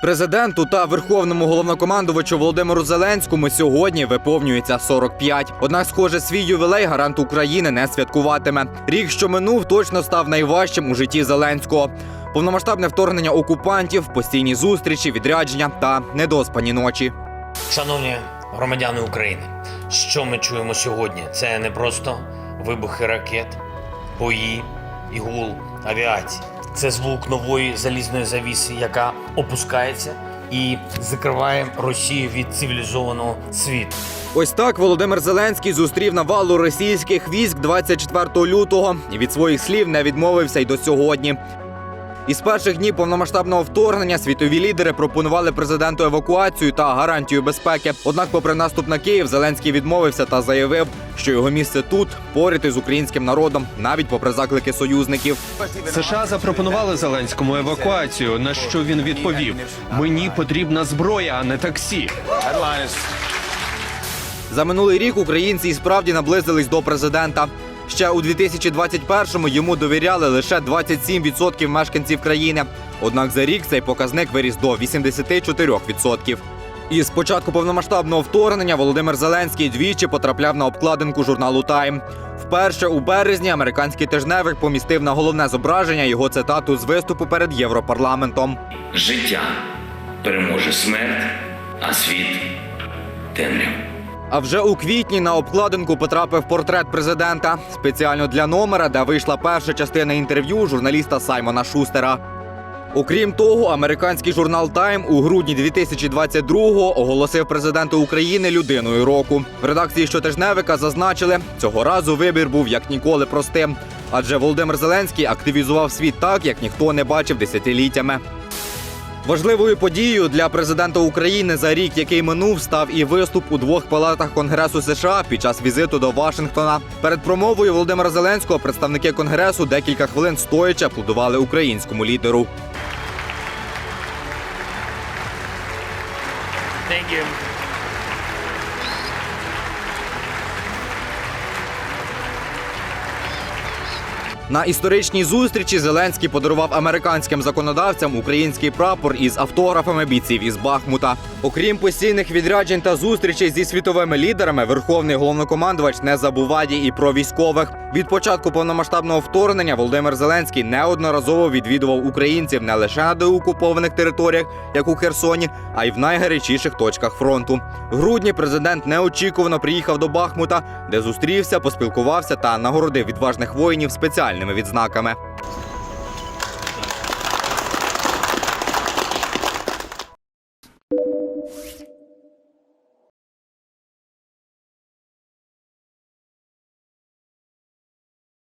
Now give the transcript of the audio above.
Президенту та верховному головнокомандувачу Володимиру Зеленському сьогодні виповнюється 45. Однак, схоже, свій ювілей гарант України не святкуватиме. Рік, що минув, точно став найважчим у житті Зеленського. Повномасштабне вторгнення окупантів, постійні зустрічі, відрядження та недоспані ночі. Шановні громадяни України, що ми чуємо сьогодні? Це не просто вибухи ракет, бої і гул авіації. Це звук нової залізної завіси, яка опускається і закриває Росію від цивілізованого світу. Ось так Володимир Зеленський зустрів навалу російських військ 24 лютого і від своїх слів не відмовився й до сьогодні. Із перших днів повномасштабного вторгнення світові лідери пропонували президенту евакуацію та гарантію безпеки. Однак, попри наступ на Київ, Зеленський відмовився та заявив, що його місце тут поряд із українським народом, навіть попри заклики союзників. США запропонували Зеленському евакуацію, на що він відповів: мені потрібна зброя, а не таксі. За минулий рік українці і справді наблизились до президента. Ще у 2021-му йому довіряли лише 27% мешканців країни. Однак за рік цей показник виріс до 84%. І з початку повномасштабного вторгнення Володимир Зеленський двічі потрапляв на обкладинку журналу Тайм. Вперше у березні американський тижневик помістив на головне зображення його цитату з виступу перед Європарламентом. Життя переможе смерть, а світ темряву. А вже у квітні на обкладинку потрапив портрет президента спеціально для номера, де вийшла перша частина інтерв'ю журналіста Саймона Шустера. Окрім того, американський журнал Тайм у грудні 2022-го оголосив президента України людиною року. В редакції щотижневика зазначили, цього разу вибір був як ніколи простим, адже Володимир Зеленський активізував світ так, як ніхто не бачив десятиліттями. Важливою подією для президента України за рік, який минув, став і виступ у двох палатах Конгресу США під час візиту до Вашингтона. Перед промовою Володимира Зеленського представники конгресу декілька хвилин стоячи аплодували українському лідеру. Thank. На історичній зустрічі Зеленський подарував американським законодавцям український прапор із автографами бійців із Бахмута. Окрім постійних відряджень та зустрічей зі світовими лідерами, верховний головнокомандувач не забуває і про військових. Від початку повномасштабного вторгнення Володимир Зеленський неодноразово відвідував українців не лише на деокупованих територіях, як у Херсоні, а й в найгарячіших точках фронту. В грудні президент неочікувано приїхав до Бахмута, де зустрівся, поспілкувався та нагородив відважних воїнів спеціальними відзнаками.